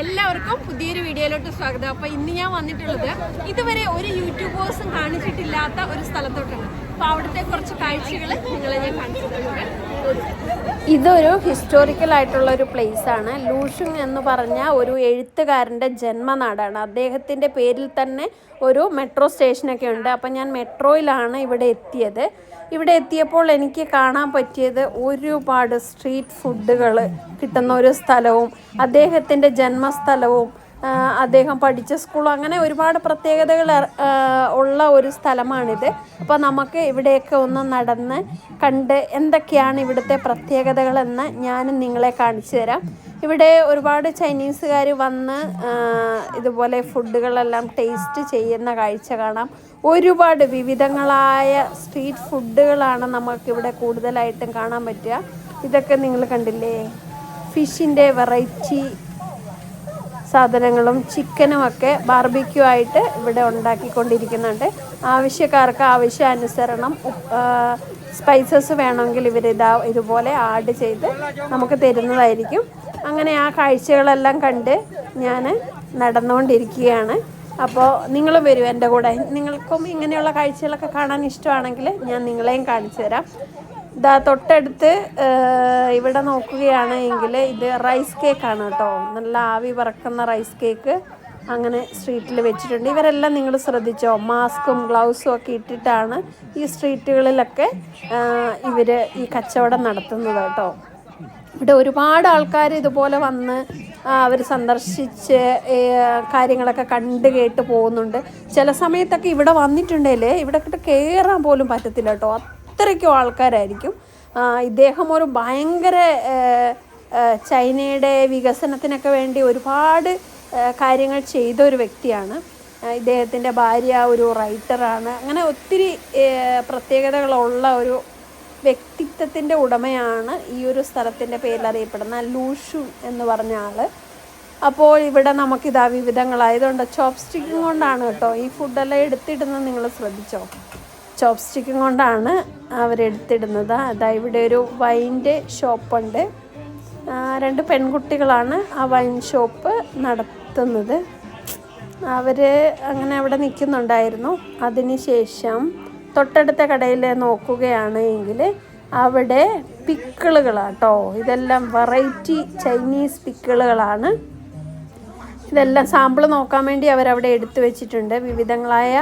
എല്ലാവർക്കും പുതിയൊരു വീഡിയോയിലോട്ട് സ്വാഗതം. അപ്പൊ ഇന്ന് ഞാൻ വന്നിട്ടുള്ളത് ഇതുവരെ ഒരു യൂട്യൂബേഴ്സും കാണിച്ചിട്ടില്ലാത്ത ഒരു സ്ഥലത്തോട്ടാണ്. കുറച്ച് കാഴ്ചകൾ ഇതൊരു ഹിസ്റ്റോറിക്കൽ ആയിട്ടുള്ള ഒരു പ്ലേസ് ആണ്. ലൂഷുങ് എന്ന് പറഞ്ഞ ഒരു എഴുത്തുകാരന്റെ ജന്മനാടാണ്. അദ്ദേഹത്തിന്റെ പേരിൽ തന്നെ ഒരു മെട്രോ സ്റ്റേഷനൊക്കെ ഉണ്ട്. അപ്പം ഞാൻ മെട്രോയിലാണ് ഇവിടെ എത്തിയത്. ഇവിടെ എത്തിയപ്പോൾ എനിക്ക് കാണാൻ പറ്റിയത് ഒരുപാട് സ്ട്രീറ്റ് ഫുഡുകൾ കിട്ടുന്ന ഒരു സ്ഥലവും അദ്ദേഹത്തിന്റെ ജന്മസ്ഥലവും അദ്ദേഹം പഠിച്ച സ്കൂൾ അങ്ങനെ ഒരുപാട് പ്രത്യേകതകൾ ഉള്ള ഒരു സ്ഥലമാണിത്. അപ്പോൾ നമുക്ക് ഇവിടെയൊക്കെ ഒന്ന് നടന്ന് കണ്ട് എന്തൊക്കെയാണ് ഇവിടുത്തെ പ്രത്യേകതകളെന്ന് ഞാനും നിങ്ങളെ കാണിച്ചു തരാം. ഇവിടെ ഒരുപാട് ചൈനീസുകാർ വന്ന് ഇതുപോലെ ഫുഡുകളെല്ലാം ടേസ്റ്റ് ചെയ്യുന്ന കാഴ്ച കാണാം. ഒരുപാട് വിവിധങ്ങളായ സ്ട്രീറ്റ് ഫുഡുകളാണ് നമുക്കിവിടെ കൂടുതലായിട്ടും കാണാൻ പറ്റുക. ഇതൊക്കെ നിങ്ങൾ കണ്ടില്ലേ? ഫിഷിന്റെ വെറൈറ്റി സാധനങ്ങളും ചിക്കനും ഒക്കെ ബാർബിക്യൂ ആയിട്ട് ഇവിടെ ഉണ്ടാക്കിക്കൊണ്ടിരിക്കുന്നുണ്ട്. ആവശ്യക്കാർക്ക് ആവശ്യാനുസരണം സ്പൈസസ് വേണമെങ്കിൽ ഇവർ ഇതാ ഇതുപോലെ ആഡ് ചെയ്ത് നമുക്ക് തരുന്നതായിരിക്കും. അങ്ങനെ ആ കാഴ്ചകളെല്ലാം കണ്ട് ഞാൻ നടന്നുകൊണ്ടിരിക്കുകയാണ്. അപ്പോൾ നിങ്ങൾ വരും എന്റെ കൂടെ. നിങ്ങൾക്കും ഇങ്ങനെയുള്ള കാഴ്ചകളൊക്കെ കാണാൻ ഇഷ്ടമാണെങ്കിൽ ഞാൻ നിങ്ങളെയും കാണിച്ചു തരാം. ഇതാ തൊട്ടടുത്ത് ഇവിടെ നോക്കുകയാണ് എങ്കിൽ ഇത് റൈസ് കേക്കാണ് കേട്ടോ. നല്ല ആവി പറക്കുന്ന റൈസ് കേക്ക് അങ്ങനെ സ്ട്രീറ്റിൽ വെച്ചിട്ടുണ്ട്. ഇവരെല്ലാം നിങ്ങൾ ശ്രദ്ധിച്ചോ? മാസ്കും ഗ്ലൗസും ഒക്കെ ഇട്ടിട്ടാണ് ഈ സ്ട്രീറ്റുകളിലൊക്കെ ഇവർ ഈ കച്ചവടം നടത്തുന്നത് കേട്ടോ. ഇവിടെ ഒരുപാട് ആൾക്കാർ ഇതുപോലെ വന്ന് അവർ സന്ദർശിച്ച് കാര്യങ്ങളൊക്കെ കണ്ട് കേട്ട് പോകുന്നുണ്ട്. ചില സമയത്തൊക്കെ ഇവിടെ വന്നിട്ടുണ്ടെങ്കിൽ ഇവിടെ കയറാൻ പോലും പറ്റത്തില്ല കേട്ടോ. അത്രയ്ക്കും ആൾക്കാരായിരിക്കും. ഇദ്ദേഹം ഒരു ഭയങ്കര ചൈനയുടെ വികസനത്തിനൊക്കെ വേണ്ടി ഒരുപാട് കാര്യങ്ങൾ ചെയ്ത ഒരു വ്യക്തിയാണ്. ഇദ്ദേഹത്തിന്റെ ഭാര്യ ഒരു റൈറ്ററാണ് അങ്ങനെ ഒത്തിരി പ്രത്യേകതകളുള്ള ഒരു വ്യക്തിത്വത്തിന്റെ ഉടമയാണ് ഈ ഒരു സ്ഥലത്തിന്റെ പേരിൽ അറിയപ്പെടുന്ന ലൂഷു എന്ന് പറഞ്ഞ ആൾ അപ്പോൾ ഇവിടെ നമുക്കിതാ വിവിധങ്ങളായതുകൊണ്ട് ചോപ്സ്റ്റിക്കും കൊണ്ടാണ് കേട്ടോ ഈ ഫുഡെല്ലാം എടുത്തിടുന്നത്. നിങ്ങൾ ശ്രദ്ധിച്ചോ? ചോപ്പ് സ്റ്റിക്കും കൊണ്ടാണ് അവരെടുത്തിടുന്നത്. അതാ ഇവിടെ ഒരു വൈന്റെ ഷോപ്പുണ്ട്. രണ്ട് പെൺകുട്ടികളാണ് ആ വൈൻ ഷോപ്പ് നടത്തുന്നത്. അവർ അങ്ങനെ അവിടെ നിൽക്കുന്നുണ്ടായിരുന്നു. അതിനുശേഷം തൊട്ടടുത്ത കടയിൽ നോക്കുകയാണ് എങ്കിൽ അവിടെ പിക്കിളുകളാട്ടോ. ഇതെല്ലാം വെറൈറ്റി ചൈനീസ് പിക്കിളുകളാണ്. ഇതെല്ലാം സാമ്പിൾ നോക്കാൻ വേണ്ടി അവരവിടെ എടുത്തു വെച്ചിട്ടുണ്ട്. വിവിധങ്ങളായ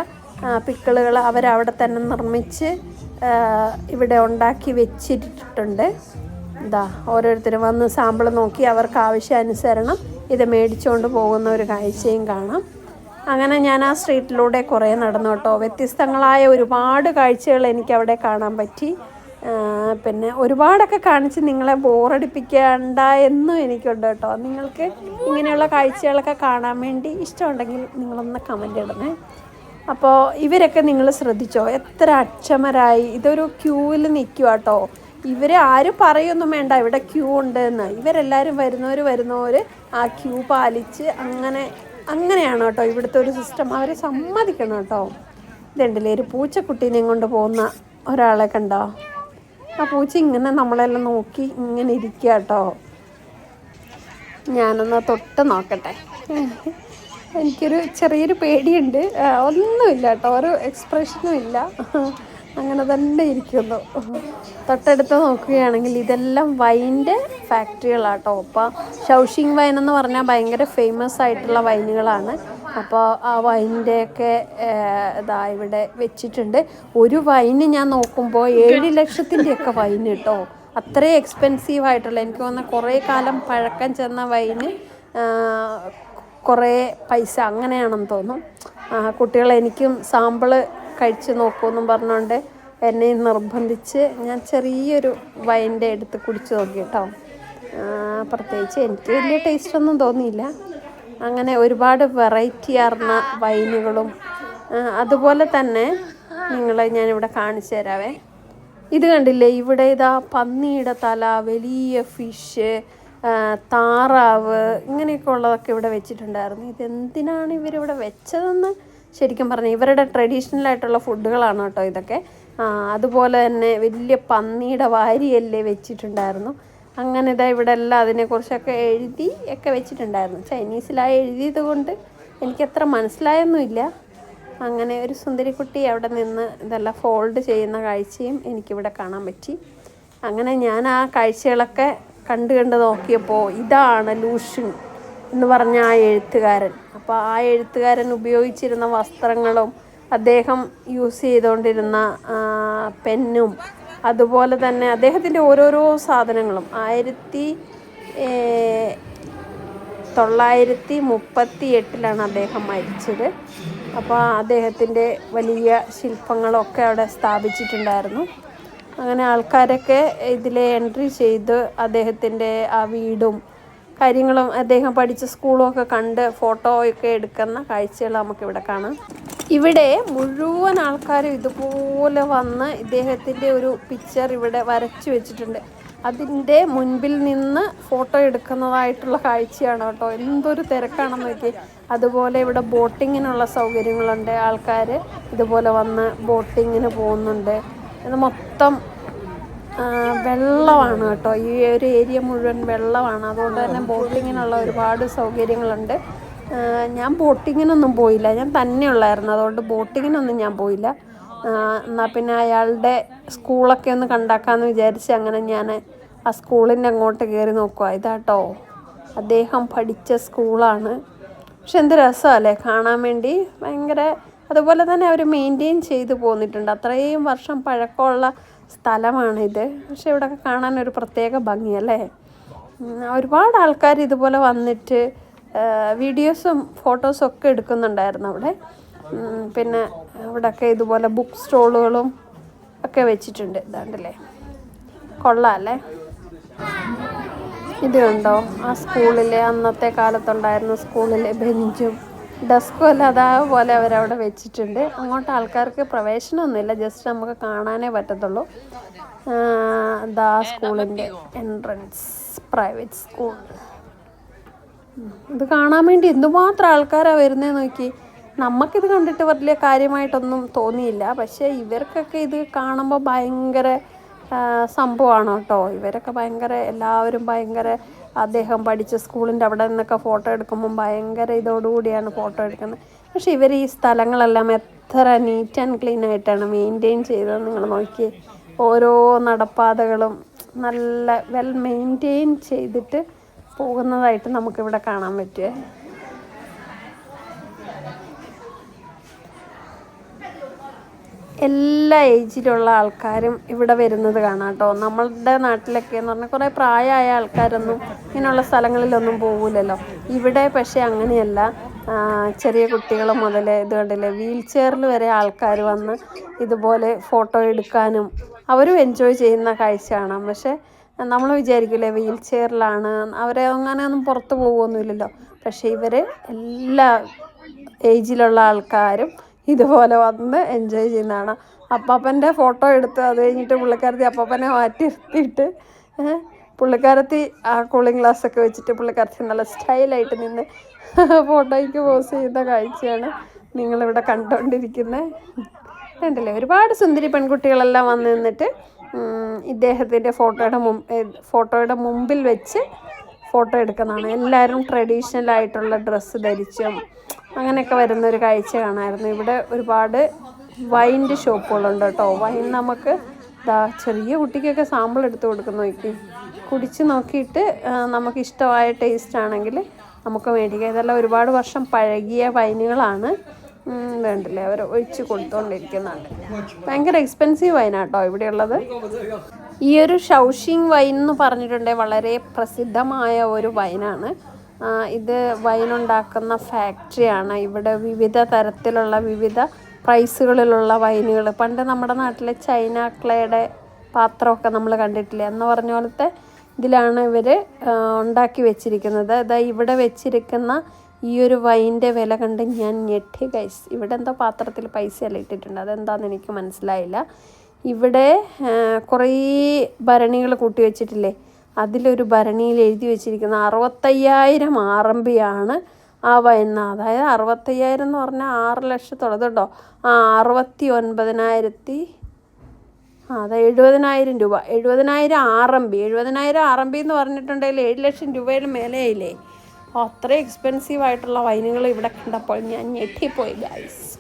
പിക്കിളുകൾ അവരവിടെ തന്നെ നിർമ്മിച്ച് ഇവിടെ ഉണ്ടാക്കി വെച്ചിട്ടുണ്ട് ഇതാ ഓരോരുത്തരും വന്ന് സാമ്പിൾ നോക്കി അവർക്ക് ആവശ്യാനുസരണം ഇത് മേടിച്ചുകൊണ്ട് പോകുന്ന ഒരു കാഴ്ചയും കാണാം. അങ്ങനെ ഞാൻ ആ സ്ട്രീറ്റിലൂടെ കുറേ നടന്നു കേട്ടോ. വ്യത്യസ്തങ്ങളായ ഒരുപാട് കാഴ്ചകൾ എനിക്ക് അവിടെ കാണാൻ പറ്റി. പിന്നെ ഒരുപാടൊക്കെ കാണിച്ച് നിങ്ങളെ ബോറടിപ്പിക്കേണ്ട എന്നും എനിക്കുണ്ട് കേട്ടോ. നിങ്ങൾക്ക് ഇങ്ങനെയുള്ള കാഴ്ചകളൊക്കെ കാണാൻ വേണ്ടി ഇഷ്ടമുണ്ടെങ്കിൽ നിങ്ങളൊന്ന് കമന്റ് ഇടണേ. അപ്പോൾ ഇവരൊക്കെ നിങ്ങൾ ശ്രദ്ധിച്ചോ? എത്ര അക്ഷമരായി. ഇതൊരു ക്യൂവിൽ നിൽക്കുക കേട്ടോ ഇവരെ ആരും പറയൊന്നും വേണ്ട. ഇവിടെ ക്യൂ ഉണ്ട് എന്ന് ഇവരെല്ലാവരും വരുന്നവർ വരുന്നവർ ആ ക്യൂ പാലിച്ച് അങ്ങനെ അങ്ങനെയാണ് കേട്ടോ ഇവിടുത്തെ ഒരു സിസ്റ്റം. അവരെ സമ്മതിക്കണം കേട്ടോ ഇതുണ്ടല്ലേ ഒരു പൂച്ചക്കുട്ടീനെയും കൊണ്ട് പോകുന്ന ഒരാളെ കണ്ടോ? ആ പൂച്ച ഇങ്ങനെ നമ്മളെല്ലാം നോക്കി ഇങ്ങനെ ഇരിക്കുക കേട്ടോ ഞാനൊന്ന് തൊട്ട് നോക്കട്ടെ. എനിക്കൊരു ചെറിയൊരു പേടിയുണ്ട്. ഒന്നുമില്ല കേട്ടോ. ഒരു എക്സ്പ്രഷനും ഇല്ല. അങ്ങനെ തന്നെ ഇരിക്കുന്നു. തൊട്ടടുത്ത് നോക്കുകയാണെങ്കിൽ ഇതെല്ലാം വൈന്റെ ഫാക്ടറികളാട്ടോ അപ്പോൾ ഷൗഷിങ് വൈൻ എന്ന് പറഞ്ഞാൽ ഭയങ്കര ഫേമസ് ആയിട്ടുള്ള വൈനുകളാണ് അപ്പോൾ ആ വൈന്റെയൊക്കെ ഇതാ ഇവിടെ വെച്ചിട്ടുണ്ട്. ഒരു വൈന് ഞാൻ നോക്കുമ്പോൾ ഏഴ് ലക്ഷത്തിന്റെയൊക്കെ വൈൻ കേട്ടോ. അത്രയും എക്സ്പെൻസീവ് ആയിട്ടുള്ള എനിക്ക് തോന്നുന്ന കുറേ കാലം പഴക്കം ചെന്ന വൈന് കുറേ പൈസ അങ്ങനെയാണെന്ന് തോന്നും. കുട്ടികൾ എനിക്കും സാമ്പിൾ കഴിച്ച് നോക്കുമെന്നും പറഞ്ഞുകൊണ്ട് എന്നെ നിർബന്ധിച്ച് ഞാൻ ചെറിയൊരു വൈന്റെ എടുത്ത് കുടിച്ച് നോക്കി കേട്ടോ. പ്രത്യേകിച്ച് എനിക്ക് വലിയ ടേസ്റ്റൊന്നും തോന്നിയില്ല. അങ്ങനെ ഒരുപാട് വെറൈറ്റി ആർന്ന വൈനുകളും അതുപോലെ തന്നെ നിങ്ങളെ ഞാനിവിടെ കാണിച്ചു തരാവേ. ഇത് കണ്ടില്ലേ? ഇവിടെ ഇതാ പന്നിയുടെ തല വലിയ ഫിഷ് താറാവ് ഇങ്ങനെയൊക്കെ ഉള്ളതൊക്കെ ഇവിടെ വെച്ചിട്ടുണ്ടായിരുന്നു. ഇതെന്തിനാണ് ഇവരിവിടെ വെച്ചതെന്ന് ശരിക്കും പറഞ്ഞാൽ ഇവരുടെ ട്രഡീഷണൽ ആയിട്ടുള്ള ഫുഡുകളാണ് കേട്ടോ ഇതൊക്കെ. അതുപോലെ തന്നെ വലിയ പന്നിയുടെ വാരിയല്ലേ വെച്ചിട്ടുണ്ടായിരുന്നു. അങ്ങനെ ഇതാ ഇവിടെ എല്ലാം അതിനെക്കുറിച്ചൊക്കെ എഴുതി ഒക്കെ വെച്ചിട്ടുണ്ടായിരുന്നു. ചൈനീസിലായി എഴുതിയത് കൊണ്ട് എനിക്കത്ര മനസ്സിലായൊന്നുമില്ല. അങ്ങനെ ഒരു സുന്ദരിക്കുട്ടി അവിടെ നിന്ന് ഇതെല്ലാം ഫോൾഡ് ചെയ്യുന്ന കാഴ്ചയും എനിക്കിവിടെ കാണാൻ പറ്റി. അങ്ങനെ ഞാൻ ആ കാഴ്ചകളൊക്കെ കണ്ട് കണ്ട് നോക്കിയപ്പോൾ ഇതാണ് ലൂഷൻ എന്ന് പറഞ്ഞ ആ എഴുത്തുകാരൻ. അപ്പോൾ ആ എഴുത്തുകാരൻ ഉപയോഗിച്ചിരുന്ന വസ്ത്രങ്ങളും അദ്ദേഹം യൂസ് ചെയ്തുകൊണ്ടിരുന്ന പെന്നും അതുപോലെ തന്നെ അദ്ദേഹത്തിന്റെ ഓരോരോ സാധനങ്ങളും. ആയിരത്തി തൊള്ളായിരത്തി മുപ്പത്തി എട്ടിലാണ് അദ്ദേഹം മരിച്ചത്. അപ്പോൾ അദ്ദേഹത്തിന്റെ വലിയ ശില്പങ്ങളൊക്കെ അവിടെ സ്ഥാപിച്ചിട്ടുണ്ടായിരുന്നു. അങ്ങനെ ആൾക്കാരൊക്കെ ഇതിൽ എൻട്രി ചെയ്ത് അദ്ദേഹത്തിന്റെ ആ വീടും കാര്യങ്ങളും അദ്ദേഹം പഠിച്ച സ്കൂളും ഒക്കെ കണ്ട് ഫോട്ടോ ഒക്കെ എടുക്കുന്ന കാഴ്ചകൾ നമുക്കിവിടെ കാണാം. ഇവിടെ മുഴുവൻ ആൾക്കാരും ഇതുപോലെ വന്ന് ഇദ്ദേഹത്തിന്റെ ഒരു പിക്ചർ ഇവിടെ വരച്ചു വെച്ചിട്ടുണ്ട്. അതിന്റെ മുൻപിൽ നിന്ന് ഫോട്ടോ എടുക്കുന്നതായിട്ടുള്ള കാഴ്ചയാണ് കേട്ടോ. എന്തൊരു തിരക്കാണെന്ന് നോക്കി അതുപോലെ ഇവിടെ ബോട്ടിങ്ങിനുള്ള സൗകര്യങ്ങളുണ്ട്. ആൾക്കാർ ഇതുപോലെ വന്ന് ബോട്ടിങ്ങിന് പോകുന്നുണ്ട്. ഇത് മൊത്തം വെള്ളമാണ് കേട്ടോ. ഈ ഒരു ഏരിയ മുഴുവൻ വെള്ളമാണ്. അതുകൊണ്ട് തന്നെ ബോട്ടിങ്ങിനുള്ള ഒരുപാട് സൗകര്യങ്ങളുണ്ട്. ഞാൻ ബോട്ടിങ്ങിനൊന്നും പോയില്ല. ഞാൻ തന്നെ ഉള്ളായിരുന്നു. അതുകൊണ്ട് ബോട്ടിങ്ങിനൊന്നും ഞാൻ പോയില്ല. എന്നാൽ പിന്നെ അയാളുടെ സ്കൂളൊക്കെ ഒന്ന് കണ്ടാക്കാമെന്ന് വിചാരിച്ച് അങ്ങനെ ഞാൻ ആ സ്കൂളിന്റെ അങ്ങോട്ട് കയറി നോക്കുക ഇതാട്ടോ. അദ്ദേഹം പഠിച്ച സ്കൂളാണ്. പക്ഷെ എന്ത് രസമല്ലേ? കാണാൻ വേണ്ടി ഭയങ്കര അതുപോലെ തന്നെ അവർ മെയിന്റെയിൻ ചെയ്തു പോന്നിട്ടുണ്ട്. അത്രയും വർഷം പഴക്കമുള്ള സ്ഥലമാണിത്. പക്ഷെ ഇവിടെ കാണാൻ ഒരു പ്രത്യേക ഭംഗിയല്ലേ? ഒരുപാട് ആൾക്കാർ ഇതുപോലെ വന്നിട്ട് വീഡിയോസും ഫോട്ടോസും ഒക്കെ എടുക്കുന്നുണ്ടായിരുന്നു അവിടെ. പിന്നെ ഇവിടെയൊക്കെ ഇതുപോലെ ബുക്ക് സ്റ്റോളുകളും ഒക്കെ വെച്ചിട്ടുണ്ട്. ഇതാണ്ടല്ലേ? കൊള്ളാമല്ലേ ഇത് കണ്ടോ? ആ സ്കൂളിലെ അന്നത്തെ കാലത്തുണ്ടായിരുന്ന സ്കൂളിലെ ബെഞ്ചും ഡെസ്കും എല്ലാം അതേപോലെ അവരവിടെ വെച്ചിട്ടുണ്ട്. അങ്ങോട്ട് ആൾക്കാർക്ക് പ്രവേശനമൊന്നുമില്ല. ജസ്റ്റ് നമുക്ക് കാണാനേ പറ്റത്തുള്ളൂ. ദാ സ്കൂളിന്റെ എൻട്രൻസ് പ്രൈവറ്റ് സ്കൂൾ. ഇത് കാണാൻ വേണ്ടി എന്തുമാത്രം ആൾക്കാരാണ് വരുന്നത് നോക്കി. നമുക്കിത് കണ്ടിട്ട് വലിയ കാര്യമായിട്ടൊന്നും തോന്നിയില്ല. പക്ഷേ ഇവർക്കൊക്കെ ഇത് കാണുമ്പോൾ ഭയങ്കര സംഭവമാണ് കേട്ടോ. ഇവരൊക്കെ ഭയങ്കര എല്ലാവരും ഭയങ്കര അദ്ദേഹം പഠിച്ച സ്കൂളിന്റെ അവിടെ നിന്നൊക്കെ ഫോട്ടോ എടുക്കുമ്പം ഭയങ്കര ഇതോടുകൂടിയാണ് ഫോട്ടോ എടുക്കുന്നത്. പക്ഷേ ഇവർ ഈ സ്ഥലങ്ങളെല്ലാം എത്ര നീറ്റ് ആൻഡ് ക്ലീൻ ആയിട്ടാണ് മെയിന്റെയിൻ ചെയ്തത് നിങ്ങൾ നോക്കി ഓരോ നടപ്പാതകളും നല്ല വെൽ മെയിന്റെയിൻ ചെയ്തിട്ട് പോകുന്നതായിട്ട് നമുക്കിവിടെ കാണാൻ പറ്റുമേ എല്ലാ ഏജിലുള്ള ആൾക്കാരും ഇവിടെ വരുന്നത് കാണാം കേട്ടോ. നമ്മളുടെ നാട്ടിലൊക്കെ എന്ന് പറഞ്ഞാൽ കുറേ പ്രായമായ ആൾക്കാരൊന്നും ഇങ്ങനെയുള്ള സ്ഥലങ്ങളിലൊന്നും പോകില്ലല്ലോ ഇവിടെ പക്ഷേ അങ്ങനെയല്ല. ചെറിയ കുട്ടികൾ മുതൽ ഇത് വീൽ ചെയറിൽ വരെ ആൾക്കാർ വന്ന് ഇതുപോലെ ഫോട്ടോ എടുക്കാനും അവരും എൻജോയ് ചെയ്യുന്ന കാഴ്ച കാണാം. പക്ഷേ നമ്മൾ വിചാരിക്കില്ലേ വീൽ ചെയറിലാണ് അവരെ അങ്ങനെ ഒന്നും പുറത്ത് പോകുമൊന്നുമില്ലല്ലോ പക്ഷേ ഇവർ എല്ലാ ഏജിലുള്ള ആൾക്കാരും ഇതുപോലെ വന്ന് എൻജോയ് ചെയ്യുന്നതാണ്. അപ്പാപ്പന്റെ ഫോട്ടോ എടുത്ത് അത് കഴിഞ്ഞിട്ട് പുള്ളിക്കാരത്തി അപ്പാപ്പനെ മാറ്റി നിർത്തിയിട്ട് പുള്ളിക്കാരത്തി ആ കൂളിംഗ് ഗ്ലാസ് ഒക്കെ വെച്ചിട്ട് പുള്ളിക്കാരത്തി നല്ല സ്റ്റൈലായിട്ട് നിന്ന് ഫോട്ടോയ്ക്ക് പോസ് ചെയ്യുന്ന കാഴ്ചയാണ് നിങ്ങളിവിടെ കണ്ടുകൊണ്ടിരിക്കുന്നത് കണ്ടില്ലേ? ഒരുപാട് സുന്ദരി പെൺകുട്ടികളെല്ലാം വന്ന് നിന്നിട്ട് ഇദ്ദേഹത്തിന്റെ ഫോട്ടോയുടെ മുമ്പ് ഫോട്ടോയുടെ മുമ്പിൽ വെച്ച് ഫോട്ടോ എടുക്കുന്നതാണ്. എല്ലാവരും ട്രഡീഷണൽ ആയിട്ടുള്ള ഡ്രസ്സ് ധരിച്ചും അങ്ങനെയൊക്കെ വരുന്ന ഒരു കാഴ്ച കാണായിരുന്നു. ഇവിടെ ഒരുപാട് വൈന്റെ ഷോപ്പുകളുണ്ട് കേട്ടോ. വൈൻ നമുക്ക് ദാ ചെറിയ കുട്ടിക്കൊക്കെ സാമ്പിൾ എടുത്ത് കൊടുക്കുന്ന നോക്കി. കുടിച്ച് നോക്കിയിട്ട് നമുക്ക് ഇഷ്ടമായ ടേസ്റ്റ് ആണെങ്കിൽ നമുക്ക് മേടിക്കാം. ഇതെല്ലാം ഒരുപാട് വർഷം പഴകിയ വൈനുകളാണ് വേണ്ടില്ലേ അവർ ഒഴിച്ച് കൊടുത്തുകൊണ്ടിരിക്കുന്നുണ്ട് ഭയങ്കര എക്സ്പെൻസീവ് വൈനാട്ടോ ഇവിടെയുള്ളത്. ഈ ഒരു ഷൗഷിങ് വൈൻ എന്ന് പറഞ്ഞിട്ടുണ്ടെങ്കിൽ വളരെ പ്രസിദ്ധമായ ഒരു വൈനാണ്. ഇത് വൈൻ ഉണ്ടാക്കുന്ന ഫാക്ടറിയാണ്. ഇവിടെ വിവിധ തരത്തിലുള്ള വിവിധ പ്രൈസുകളിലുള്ള വൈനുകൾ. പണ്ട് നമ്മുടെ നാട്ടിലെ ചൈന ക്ലേയുടെ പാത്രമൊക്കെ നമ്മൾ കണ്ടിട്ടില്ല? എന്ന് പറഞ്ഞ പോലത്തെ ഇതിലാണ് ഇവർ ഉണ്ടാക്കി വെച്ചിരിക്കുന്നത്. അതാ ഇവിടെ വെച്ചിരിക്കുന്ന ഈ ഒരു വൈന്റെ വില കണ്ട് ഞാൻ ഞെട്ടി ഗൈസ് ഇവിടെ എന്തോ പാത്രത്തിൽ പൈസയല്ല ഇട്ടിട്ടുണ്ട്. അതെന്താണെന്ന് എനിക്ക് മനസ്സിലായില്ല. ഇവിടെ കുറേ ഭരണികൾ കൂട്ടി വെച്ചിട്ടില്ലേ? അതിലൊരു ഭരണിയിൽ എഴുതി വെച്ചിരിക്കുന്ന അറുപത്തയ്യായിരം ആറമ്പിയാണ് ആ വൈന അതായത് അറുപത്തയ്യായിരം എന്ന് പറഞ്ഞാൽ ആറ് ലക്ഷത്തോളം. കേട്ടോ ആ അറുപത്തി ഒൻപതിനായിരത്തി അതെ എഴുപതിനായിരം രൂപ. എഴുപതിനായിരം ആറമ്പി. എഴുപതിനായിരം ആറമ്പി എന്ന് പറഞ്ഞിട്ടുണ്ടെങ്കിൽ ഏഴ് ലക്ഷം രൂപയിൽ മേലെയില്ലേ അത്രയും എക്സ്പെൻസീവ് ആയിട്ടുള്ള വൈനുകൾ ഇവിടെ കണ്ടപ്പോൾ ഞാൻ ഞെട്ടിപ്പോയി ഗൈസ്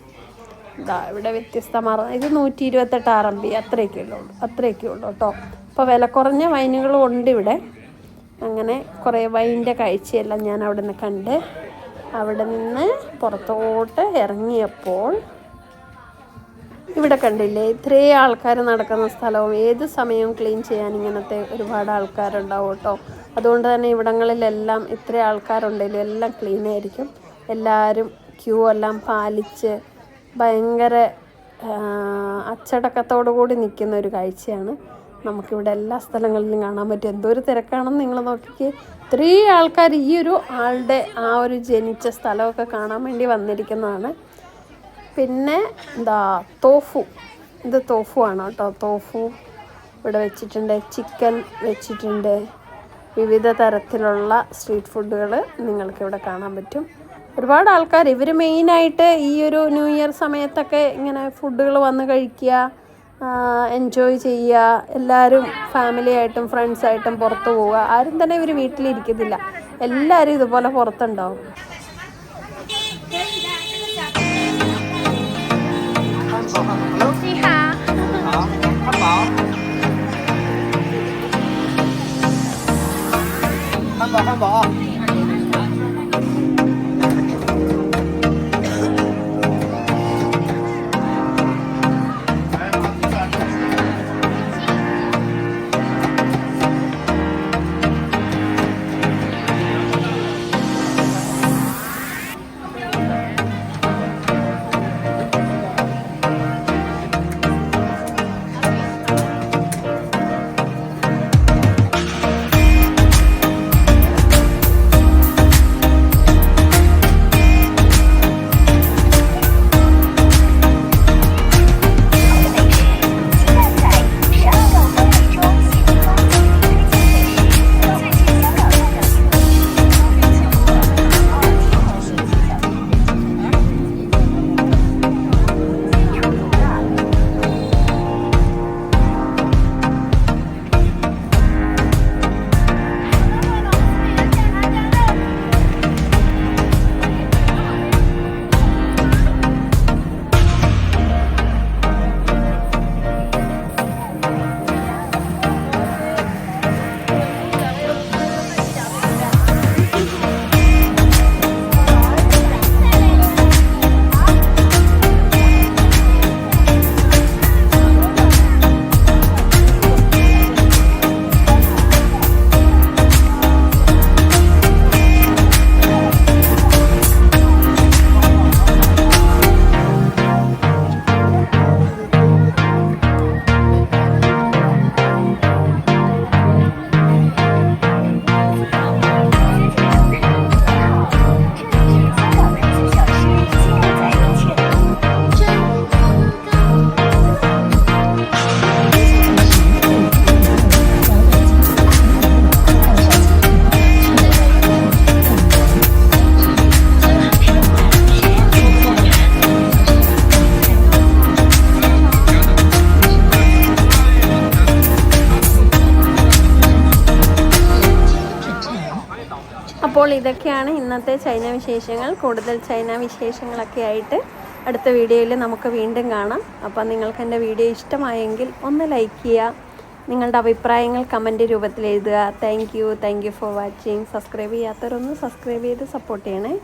ഇതാ ഇവിടെ വ്യത്യസ്തമാർന്ന ഇത് നൂറ്റി ഇരുപത്തെട്ട് ആർ എം ബി അത്രയൊക്കെ ഉള്ളൂ അത്രയൊക്കെ ഉള്ളൂ കേട്ടോ. അപ്പോൾ വില കുറഞ്ഞ വൈനുകളും ഉണ്ട് ഇവിടെ. അങ്ങനെ കുറേ വൈന്റെ കാഴ്ചയെല്ലാം ഞാൻ അവിടെ നിന്ന് കണ്ട് അവിടെ നിന്ന് പുറത്തോട്ട് ഇറങ്ങിയപ്പോൾ ഇവിടെ കണ്ടില്ലേ ഇത്രേ ആൾക്കാർ നടക്കുന്ന സ്ഥലവും ഏത് സമയവും ക്ലീൻ ചെയ്യാൻ ഇങ്ങനത്തെ ഒരുപാട് ആൾക്കാരുണ്ടാവും കേട്ടോ. അതുകൊണ്ട് തന്നെ ഇവിടങ്ങളിലെല്ലാം ഇത്ര ആൾക്കാരുണ്ടെങ്കിലും എല്ലാം ക്ലീൻ ആയിരിക്കും എല്ലാവരും ക്യൂ എല്ലാം പാലിച്ച് ഭയങ്കര അച്ചടക്കത്തോടു കൂടി നിൽക്കുന്ന ഒരു കാഴ്ചയാണ്. നമുക്കിവിടെ എല്ലാ സ്ഥലങ്ങളിലും കാണാൻ പറ്റും. എന്തോ ഒരു തിരക്കാണെന്ന് നിങ്ങൾ നോക്കിക്ക്. ഇത്രയും ആൾക്കാർ ഈ ഒരു ആളുടെ ആ ഒരു ജനിച്ച സ്ഥലമൊക്കെ കാണാൻ വേണ്ടി വന്നിരിക്കുന്നതാണ്. പിന്നെ എന്താ തോഫു. ഇത് തോഫു ആണ് കേട്ടോ. തോഫു ഇവിടെ വെച്ചിട്ടുണ്ട് ചിക്കൻ വെച്ചിട്ടുണ്ട്. വിവിധ തരത്തിലുള്ള സ്ട്രീറ്റ് ഫുഡുകൾ നിങ്ങൾക്ക് ഇവിടെ കാണാൻ പറ്റും. ഒരുപാട് ആൾക്കാർ ഇവർ മെയിനായിട്ട് ഈ ഒരു ന്യൂ ഇയർ സമയത്തൊക്കെ ഇങ്ങനെ ഫുഡുകൾ വന്ന് കഴിക്കുക എൻജോയ് ചെയ്യുക എല്ലാവരും ഫാമിലിയായിട്ടും ഫ്രണ്ട്സായിട്ടും പുറത്ത് പോവുക. ആരും തന്നെ ഇവർ വീട്ടിലിരിക്കുന്നില്ല. എല്ലാവരും ഇതുപോലെ പുറത്തുണ്ടാവും. 你汉堡，汉堡。അപ്പോൾ ഇതൊക്കെയാണ് ഇന്നത്തെ ചൈന വിശേഷങ്ങൾ. കൂടുതൽ ചൈന വിശേഷങ്ങളൊക്കെ ആയിട്ട് അടുത്ത വീഡിയോയിൽ നമുക്ക് വീണ്ടും കാണാം. അപ്പോൾ നിങ്ങൾക്ക് എന്റെ വീഡിയോ ഇഷ്ടമായെങ്കിൽ ഒന്ന് ലൈക്ക് ചെയ്യുക. നിങ്ങളുടെ അഭിപ്രായങ്ങൾ കമന്റ് രൂപത്തിൽ എഴുതുക. Thank you. Thank you for watching. Subscribe ചെയ്യാത്തവരൊന്ന് subscribe ചെയ്ത് സപ്പോർട്ട് ചെയ്യണേ.